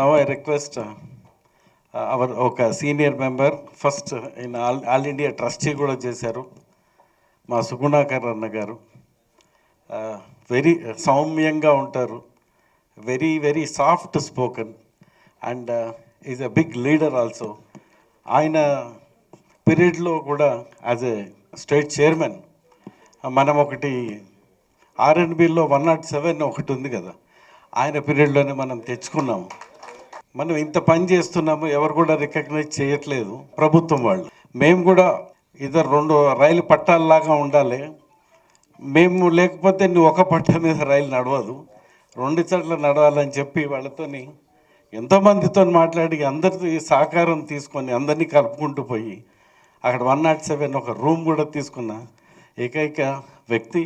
Now I request our ఒక senior member first in all all India trustee కూడా చేశారు మా సుగుణాకర్ అన్న గారు. Uh, వెరీ uh, సౌమ్యంగా ఉంటారు very very soft spoken and is a big leader also ఆయన పీరియడ్లో కూడా యాజ్ ఎ స్టేట్ చైర్మన్ మనం ఒకటి ఆర్ఎన్బిలో వన్ నాట్ సెవెన్ ఒకటి ఉంది కదా. ఆయన పీరియడ్లోనే మనం తెచ్చుకున్నాం మనం ఇంత పని చేస్తున్నాము ఎవరు కూడా రికగ్నైజ్ చేయట్లేదు ప్రభుత్వం వాళ్ళు. మేము కూడా ఇద్దరు రెండు రైలు పట్టాలలాగా ఉండాలి. మేము లేకపోతే నువ్వు ఒక పట్ట మీద రైలు నడవదు. రెండు చోట్ల నడవాలని చెప్పి వాళ్ళతోని ఎంతోమందితో మాట్లాడి అందరితో ఈ సహకారం తీసుకొని అందరినీ కలుపుకుంటూ పోయి అక్కడ వన్ నాట్ సెవెన్ ఒక రూమ్ కూడా తీసుకున్న ఏకైక వ్యక్తి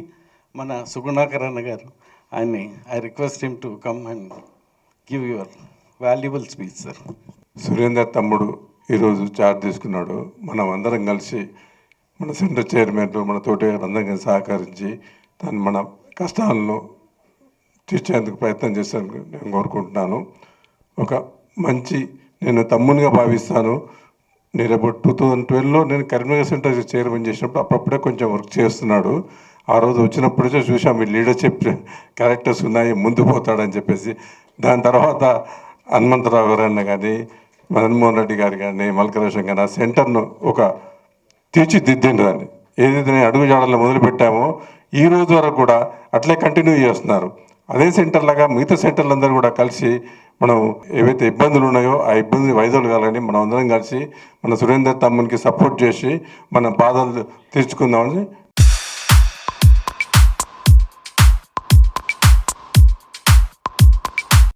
మన సుగుణాకరణ గారు. ఆయన్ని I request him to come and give your valuable speech sir Surender తమ్ముడు ఈరోజు చార్జ్ తీసుకున్నాడు. మనం అందరం కలిసి మన సెంటర్ చైర్మన్లు మన తోటి అందరికీ సహకరించి తను మన కష్టాలను తీర్చేందుకు ప్రయత్నం చేస్తాను నేను కోరుకుంటున్నాను. ఒక మంచి నేను తమ్మునిగా భావిస్తాను. నేను టూ థౌజండ్ ట్వెల్వ్లో నేను కరీంనగర్ సెంటర్ చైర్మన్ చేసినప్పుడు అప్పుడప్పుడే కొంచెం వర్క్ చేస్తున్నాడు. ఆ రోజు వచ్చినప్పుడే చూసాం మీ లీడర్షిప్ క్యారెక్టర్స్ ఉన్నాయి ముందు పోతాడని చెప్పేసి. దాని తర్వాత హనుమంతరావు గారన్న కానీ మదన్మోహన్ రెడ్డి గారు కానీ మల్కరేషన్ కానీ ఆ సెంటర్ను ఒక తీర్చిదిద్దిండు దాన్ని. ఏదైతే నేను అడుగు జాడల్లో మొదలుపెట్టామో ఈ రోజు వరకు కూడా అట్లే కంటిన్యూ చేస్తున్నారు. అదే సెంటర్ లాగా మిగతా సెంటర్లందరూ కూడా కలిసి మనం ఏవైతే ఇబ్బందులు ఉన్నాయో ఆ ఇబ్బంది వైద్యులు కాలని మనం అందరం కలిసి మన సురేందర్ తమ్మునికి సపోర్ట్ చేసి మన బాధలు తీర్చుకుందామని